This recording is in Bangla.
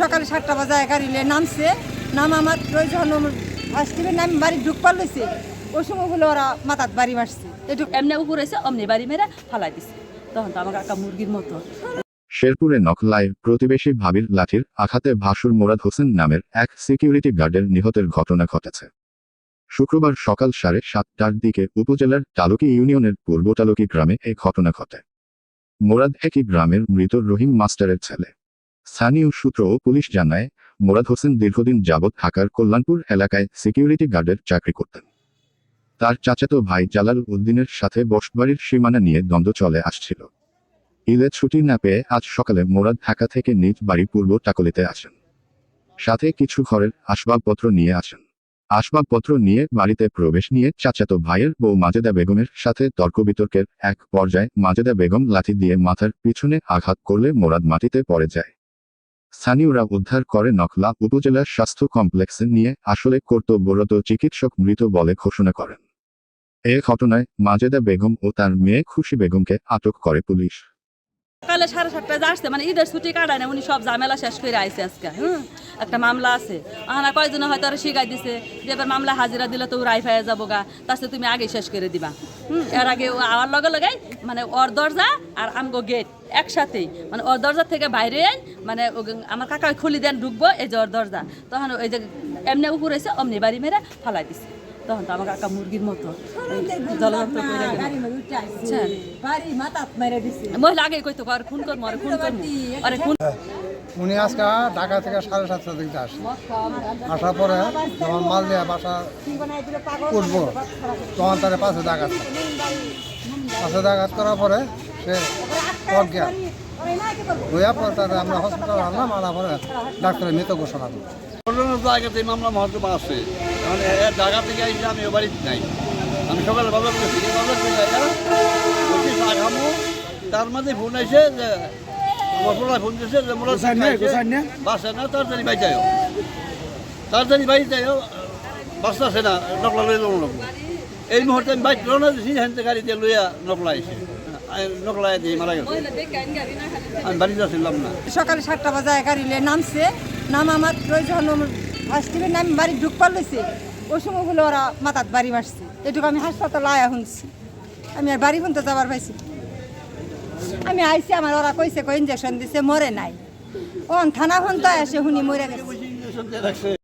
সকালে সাতটা বাজায় গাড়ি নামছে, নাম আমার প্রয়োজন টিভি নাম বাড়ি ঢুকপার লইছে। ওই সময়গুলো ওরা মাথাত বাড়ি মারছে। এটুকু এমনি উপর এসে অমনি বাড়ি মেরে ফালাই দিছে। তখন তো আমার কাকা মুরগির মতো। শেরপুরে নকলায় প্রতিবেশী ভাবির লাঠির আঘাতে ভাসুর মোরাদ হোসেন নামের এক সিকিউরিটি গার্ডের নিহতের ঘটনা ঘটেছে। শুক্রবার সকাল সাড়ে সাতটার দিকে উপজেলার তালুকি ইউনিয়নের পূর্ব তালুকি গ্রামে এই ঘটনা ঘটে। মোরাদ একই গ্রামের মৃত রহিম মাস্টারের ছেলে। স্থানীয় সূত্র ও পুলিশ জানায়, মোরাদ হোসেন দীর্ঘদিন যাবৎ ঢাকার কল্যাণপুর এলাকায় সিকিউরিটি গার্ডের চাকরি করতেন। তার চাচাতো ভাই জালাল উদ্দিনের সাথে বসবাড়ির সীমানা নিয়ে দ্বন্দ্ব চলে আসছিল। ঈদের ছুটি না পেয়ে আজ সকালে মোরাদ ঢাকা থেকে নিজ বাড়ি পূর্ব টাকলিতে আসেন। সাথে কিছু ঘরের আসবাবপত্র নিয়ে আসেন। আসবাবপত্র নিয়ে বাড়িতে প্রবেশ নিয়ে চাচাতো ভাইয়ের বউ মাজেদা বেগমের সাথে তর্ক বিতর্কের এক পর্যায়ে মাজেদা বেগম লাঠি দিয়ে মাথার পিছনে আঘাত করলে মোরাদ মাটিতে পড়ে যায়। স্থানীয়রা উদ্ধার করে নকলা উপজেলার স্বাস্থ্য কমপ্লেক্সে নিয়ে আসলে কর্তব্যরত চিকিৎসক মৃত বলে ঘোষণা করেন। এ ঘটনায় মাজেদা বেগম ও তার মেয়ে খুশি বেগমকে আটক করে পুলিশ। সাড়ে সাতটায় মানে ঈদের ছুটি কাটায় না, উনি সব ঝামেলা শেষ করে আইছে আজকে একটা মামলা আছে। আহানা কয়েকজন হয়তো আরও শিখাই দিছে যে এবার মামলা হাজিরা দিলে তো রাই ফাইয়া যাব গা তাছতে তুমি আগে শেষ করে দিবা। এর আগে আওয়ার লগে লগে মানে ওর দরজা আর আমগো গেট একসাথেই। মানে ওর দরজা থেকে বাইরে মানে আমার কাকা খুলি দেন ঢুকবো, এই যে ওর দরজা। তখন ওই যে এমনি উপর এসে অমনি বাড়ি মেরে ফালাই দিছে। তখন তো আমার কাকা মুরগির মতো জলযন্ত্র করে দিছে। মহিলা আগে কইতো আর খুন করব আরে খুন করব আরে খুন উনি আজকে ঢাকা থেকে সাড়ে সাতটার দিকে আসে আসার পরে যখন মাল দিয়ে বাসা উঠবো তখন তার পাশে ডাকাত পাশে ডাকাত করার পরে সে অজ্ঞান হইয়া পরে তার আমরা হসপিটাল আনলাম আনার পরে ডাক্তারের মৃত ঘোষণা করল ঘটনার তো আগে থেকে মামলা মহকুমা আছে। মানে এর ঢাকা থেকে এসে আমি ও বাড়িতে নাই আমি সকালে বাজার করেছি বাজার করে যাই বলছি চা খামো। তার মধ্যে ফোন এসে যে আমার পোলায় ফোন দিয়েছে যে মোরা বাসে না তাড়াতাড়ি বাই যাও তাড়াতাড়ি বাই যাও বাসটা আছে না নকলা লই লোক লোক এই মুহূর্তে আমি বাইক রওনা দিয়েছি হ্যান গাড়ি দিয়ে লইয়া নকলা আইসি নকলা দিয়ে মারা গেছে। আমি বাড়িতে আসলাম না। সকালে সাতটা বাজায় গাড়ি নামছে। নাম আমার প্রয়োজন টিভি নাম বাড়ি ঢুকপার লইছে। ওই সময়গুলো ওরা মাথাত বাড়ি মারছে এটুকু আমি হাসপাতাল আয়া শুনছি। আমি আর বাড়ি পর্যন্ত যাবার পাইছি আমি আইছি, আমার ওরা কইছে, কই ইঞ্জেকশন দিছে, মরে নাই। ও থানা ফোন তো আসে শুনি মরে গেছে।